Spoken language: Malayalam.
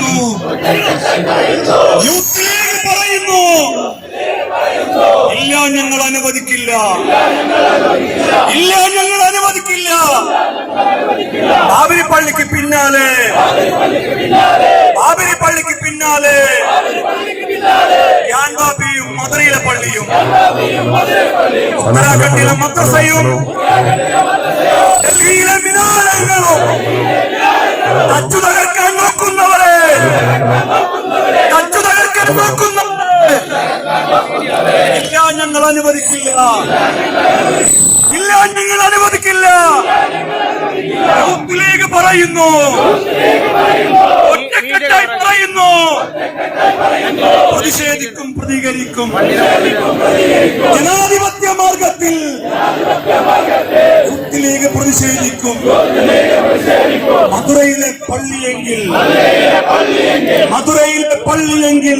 പറയുന്നു. യൂത്ത് ലീഗ് പറയുന്നു. ഇല്ല ഞങ്ങൾ അനുവദിക്കില്ല. ഇല്ല ഞങ്ങൾ അനുവദിക്കില്ല. ബാബരി പള്ളിക്ക് പിന്നാലെ. ബാബരി പള്ളിക്ക് പിന്നാലെ. യാൻ ബാബിയും മധുരയിലെ പള്ളിയും ഉത്തരാഖണ്ഡിലെ മദ്രസയും. ഡൽഹിയിലെ മിനാരങ്ങളും. നോക്കുന്നവരെ ഇല്ല ഞങ്ങൾ അനുവദിക്കില്ല. ഇല്ല ഞങ്ങൾ അനുവദിക്കില്ല. യൂത്ത് പറയുന്നു. ഒറ്റക്കെട്ടായി പറയുന്നു. പ്രതിഷേധിക്കും പ്രതികരിക്കും. ജനാധിപത്യ മാർഗത്തിൽ യൂത്ത് ലീഗ് പ്രതിഷേധിക്കും. മധുരയിലെ പള്ളിയെങ്കിൽ മധുരയിലെ പള്ളിയെങ്കിൽ